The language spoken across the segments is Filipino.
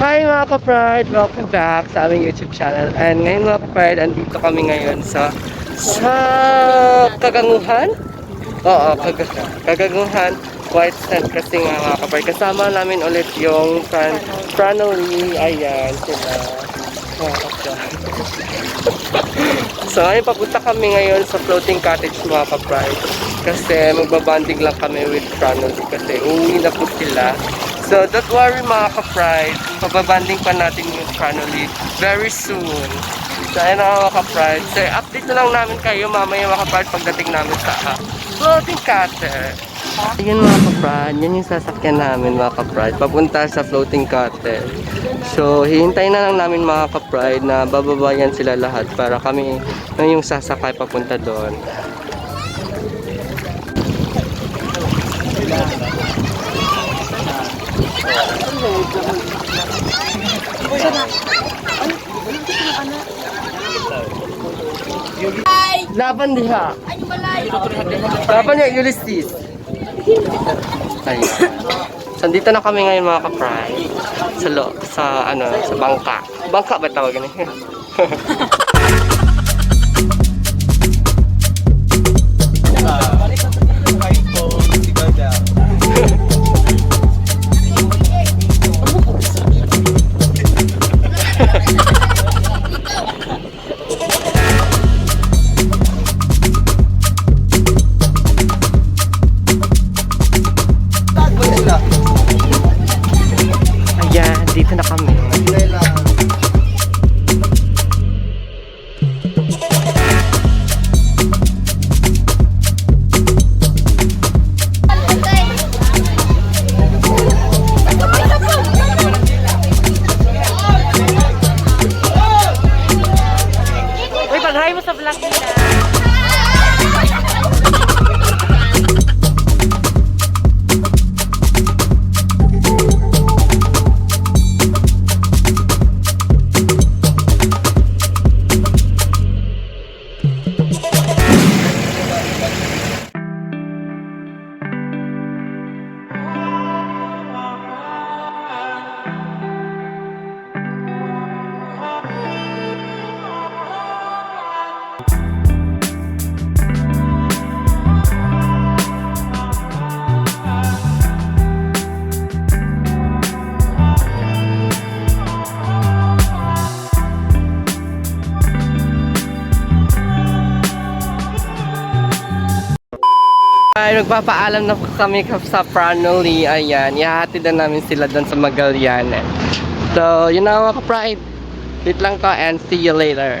Hi mga ka-Pride! Welcome back sa aming YouTube channel. And ngayon mga ka-Pride, andito kami ngayon sa sa Kaganguhan? Oo, kag Kaganguhan White Sand kasi nga mga ka-Pride. Kasama namin ulit yung Fran Franoli. Ayan, sila. So ngayon papunta kami ngayon sa floating cottage mga ka-Pride. Kasi magbabanding lang kami with Franoli kasi uuwi na po sila. So don't worry mga ka-Pride. Mababanding pa natin yung Franoli very soon. So ayun na mga ka-Pride. So update na lang namin kayo mamaya mga ka-Pride pagdating namin sa floating cottage. Ayun mga ka-Pride, yan yung sasakyan namin mga ka-Pride. Papunta sa floating cottage. So, hihintayin na lang namin mga ka-pride na bababayan sila lahat para kami na yung sasakay papunta doon. Laban diha. Laban niya, Ulysses. Ayun. Na kami ngayon mga ka-pride. Sa, lo, sa, ano, sa bangka. Bangka ba tawagan niya? Pag-hi mo sa vlog nila. Nagpapaalam na kami ka- sa Pranoli. Ayan, ihahatid na namin sila doon sa Magallanes. So, yun na mga ka-pride. Wait lang ko and see you later.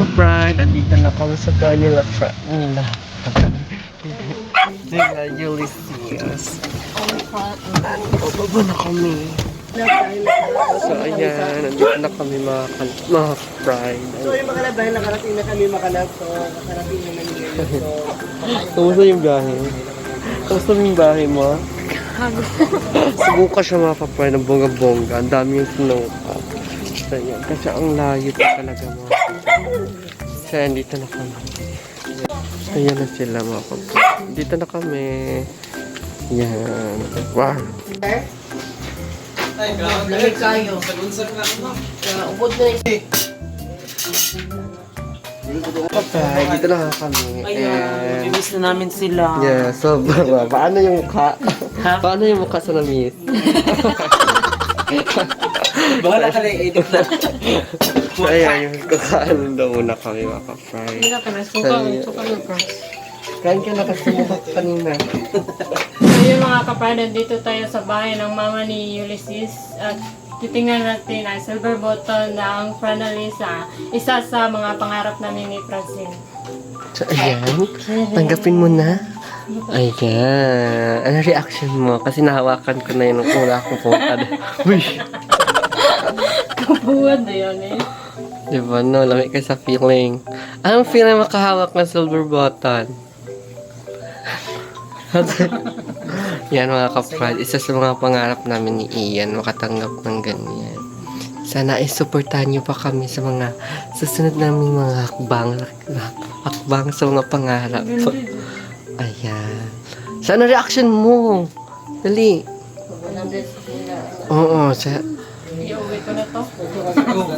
Pride, andito na kami sa bahay nila Fred. Nila. Nila Ulysses. Bababa na kami. So ayan, nandito na kami mga, kan- mga Pride. So yung mga labahin, nakarating na kami makalab. So nakarating na namin ngayon. So Kumusta yung biyahe? Kumusta yung biyahe mo? Subuka siya mga kapatid ng bongga-bongga. Ang dami yung snow pa. So, yan. Kasi ang layo pa talaga mga yan, dito na kami. Ayan na sila mga kapatid. Dito na kami. Yan. Wow. lamig kayo. Uh, ubod na yung Kapatid, dito na kami. Ayun, And, miss na namin sila. yeah, so, paano yung mukha? paano yung mukha sa na-miss? Bahala ka na i-edit na. So, ayan, yung kakain daw muna kami mga kapatid. Hindi na kami. So, Kain ka na kasi mukha kanina. So yun mga kapatid, dito tayo sa bahay ng mama ni Ulysses at titingnan natin ang silver button na ang Franalisa, isa sa mga pangarap namin ni Francine. So, ayan. Tanggapin mo na. Ayan. Ano reaction mo? Kasi nahawakan ko na yun nung una akong punta. Uy! Kabuwad na yun eh. Di ba, no? Lamig ka sa feeling. Anong feeling makahawak ng silver button? Yan mga kaprad, isa sa mga pangarap namin ni Ian, makatanggap ng ganyan. Sana ay supportahan niyo pa kami sa mga susunod naming mga hakbang, hakbang sa mga pangarap. Ayan. Sana reaction mo? Dali. Oo, sa, Iuwi ko na to.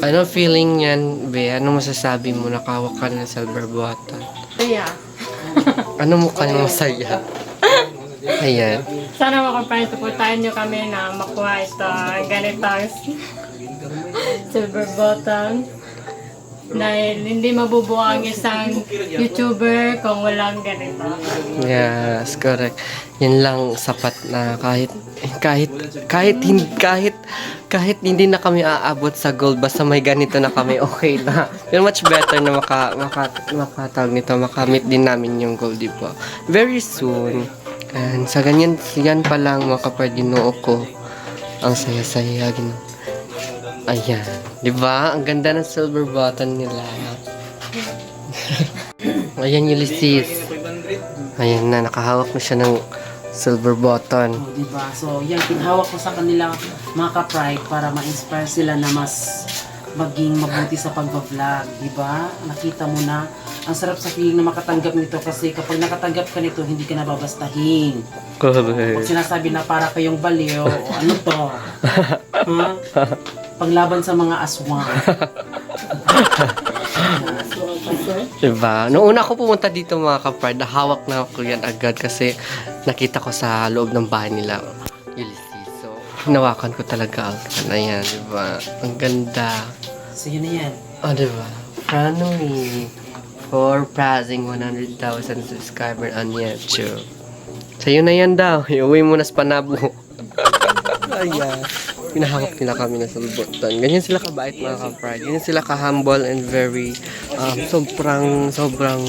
Ano feeling yan, Be? Ano masasabi mo? Nakawak ka na ng silver button. Kaya, Ano mo kanyang masaya? Ayan. sana supportahan nyo kami na makuha ito ganitong silver button dahil hindi mabubuo ang isang YouTuber kung walang ganito. Yes, correct. Yan lang sapat na kahit kahit kahit hindi kahit kahit hindi na kami aabot sa gold basta may ganito na kami okay na. Pero much better na maka maka makatawag nito makamit din namin yung gold di ba? Very soon. And sa ganyan yan pa lang mga ko. Ang saya-saya gino. Ayan. Di ba? Ang ganda ng silver button nila. Ayan, Ulysses. Ayan na, nakahawak na siya ng silver button. Oh, diba? So, yan, pinahawak ko sa kanila mga ka-pride para ma-inspire sila na mas maging mabuti sa pagbablog, di ba? Nakita mo na, ang sarap sa feeling na makatanggap nito kasi kapag nakatanggap ka nito, hindi ka nababastahin. Pag sinasabi na para kayong baliw, o ano to? Ha? Panglaban sa mga aswang. Diba? Noong una ako pumunta dito mga kapard, nahawak na ako yan agad kasi nakita ko sa loob ng bahay nila. Ulysses. So, hinawakan ko talaga agad. Ayan, diba? Ang ganda. So, yun na yan. Oh, diba? Finally, for passing 100,000 subscriber on YouTube. Sa'yo na yan daw. Iuwi mo na sa panabo. Ayan. Pinahawak nila kami na sa button. Ganyan sila kabait mga ka-pride. Ganyan sila ka-humble and very um, sobrang, sobrang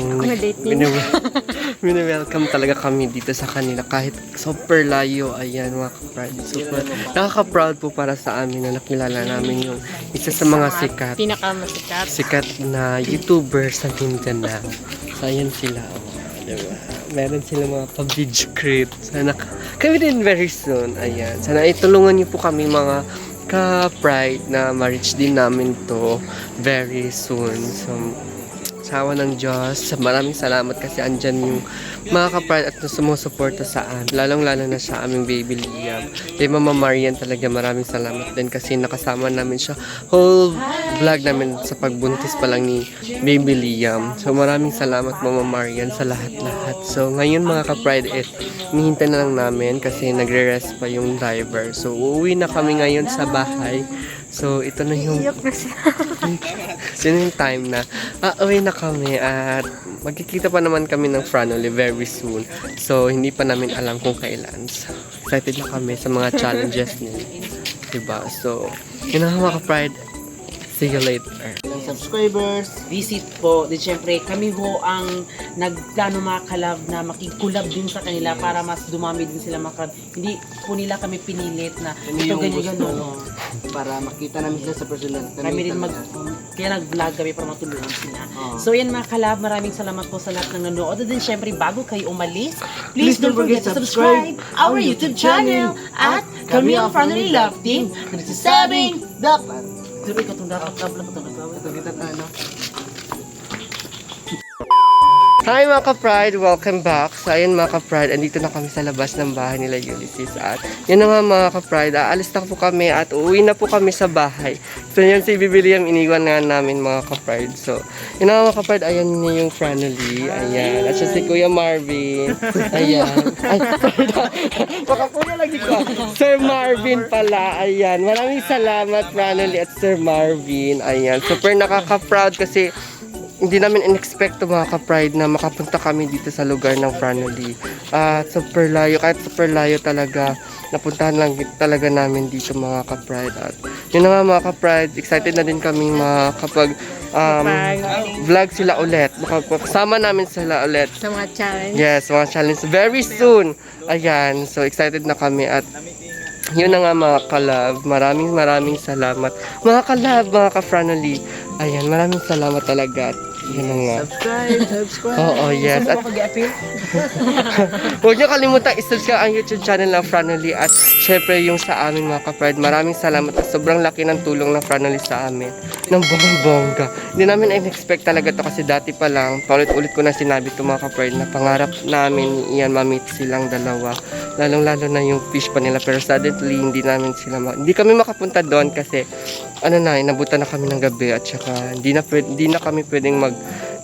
mini welcome talaga kami dito sa kanila kahit super layo ayan mga ka-pride super nakaka-proud po para sa amin na nakilala namin yung isa sa mga sikat Pinakamasikat. sikat na YouTuber sa Mindanao. So, ayan sila. Oh, diba? Meron sila mga pa-video create. Sana kami din very soon. Ayan. Sana itulungan niyo po kami mga ka-pride na ma-reach din namin to very soon. So, sawa ng Diyos. Maraming salamat kasi andyan yung mga ka-pride at sumusuporta sa amin. Lalong-lalo na sa aming baby Liam. Kay Mama Marian talaga maraming salamat din kasi nakasama namin siya whole vlog namin sa pagbuntis pa lang ni baby Liam. So maraming salamat Mama Marian sa lahat-lahat. So ngayon mga ka-pride eh, nihintay na lang namin kasi nagre-rest pa yung driver. So uuwi na kami ngayon sa bahay. So ito na yung Sino yung time na ah, uwi na kami at magkikita pa naman kami ng Franoli very soon. So, hindi pa namin alam kung kailan. So, excited na kami sa mga challenges nila. Diba? So, yun ang mga ka-pride. See you later. Ilang subscribers. visit po. Di syempre, kami ho ang nagplano mga kalab na makikulab din sa kanila para mas dumami din sila maka Hindi po nila kami pinilit na Kami ito yung ganyan gusto gano'n. para makita namin sila sa personal. Kami din mag... Kaya nag-vlog kami para matulungan sila. Oo. So yan mga kalab, maraming salamat po sa lahat ng nanonood. At din syempre, bago kayo umalis, Please please don't forget to subscribe our YouTube channel at kami ang Family Love Team na nagsasabing Dapat. Sabi ko itong dapat dapat ito nagawin. Ito kita ano. Hi mga ka-pride! Welcome back! So ayun mga ka-pride, andito na kami sa labas ng bahay nila Ulysses at yun na nga mga ka-pride, aalis na po kami at uuwi na po kami sa bahay. So yun si Bibiliam, iniwan na namin mga ka-pride. So yun na nga mga ka-pride, ayan niya yung Franily, ayan. At siya si Kuya Marvin, ayan. Ay, baka kuya lagi ko. Sir Marvin pala, ayan. Maraming salamat Franily at Sir Marvin, ayan. Super nakaka-proud kasi hindi namin in-expect to mga ka-pride na makapunta kami dito sa lugar ng Franoli. At super layo, kahit super layo talaga, napuntahan lang talaga namin dito mga ka-pride. At yun na nga mga ka-pride, excited na din kami mga kapag um, vlog sila ulit. Kasama namin sila ulit. Sa mga challenge. Yes, mga challenge very soon. Ayan, so excited na kami at yun na nga mga kalab. Maraming maraming salamat. Mga kalab, mga ka-Franoli. Ayan, maraming salamat talaga. Na nga. Subscribe, subscribe. Oo, yes. At huwag niyo kalimutan i-subscribe ang YouTube channel ng Franoli at syempre yung sa amin mga ka-pride. Maraming salamat at sobrang laki ng tulong ng Franoli sa amin. Ng bongga. Hindi namin in-expect talaga to kasi dati pa lang, paulit-ulit ko na sinabi to mga ka-pride na pangarap namin iyan mamit silang dalawa. Lalong-lalo na yung fish pa nila pero suddenly hindi namin sila ma- hindi kami makapunta doon kasi ano na, inabutan na kami ng gabi at saka hindi na, hindi na kami pwedeng mag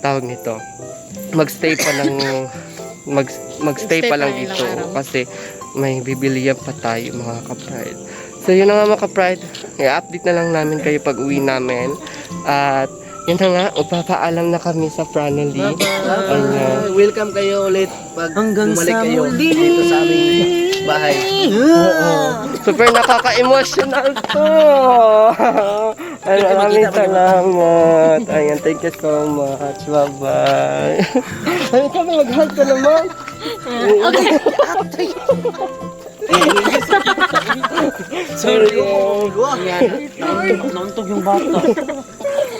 tawag nito magstay pa ng mag magstay pa lang dito kasi may bibilihan pa tayo mga ka-pride. So yun na nga mga ka-pride, i-update na lang namin kayo pag uwi namin at yun na nga, upapaalam na kami sa. Ayan. Bye-bye. Welcome kayo ulit pag Hanggang bumalik kayo muli. dito sa aming bahay. Oo. Super nakaka-emotional to. Ay, maraming salamat. Ayan, thank you so much. Bye-bye. Ay, kami mag-hug ka naman. Sorry. Ayan, nauntog yung bata.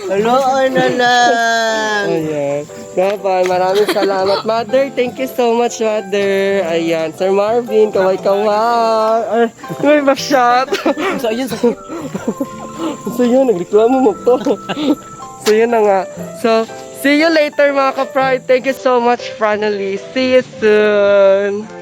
Hello, na lang. Ayan. Bye-bye. Maraming salamat. Mother, thank you so much, Mother. Ayan. Sir Marvin, kaway-kaway. Ay, may ba-shot? So, ayun, sa so yun, nagreklamo mo to. so yun na nga. So, see you later mga ka-pride. Thank you so much, Franally. See you soon.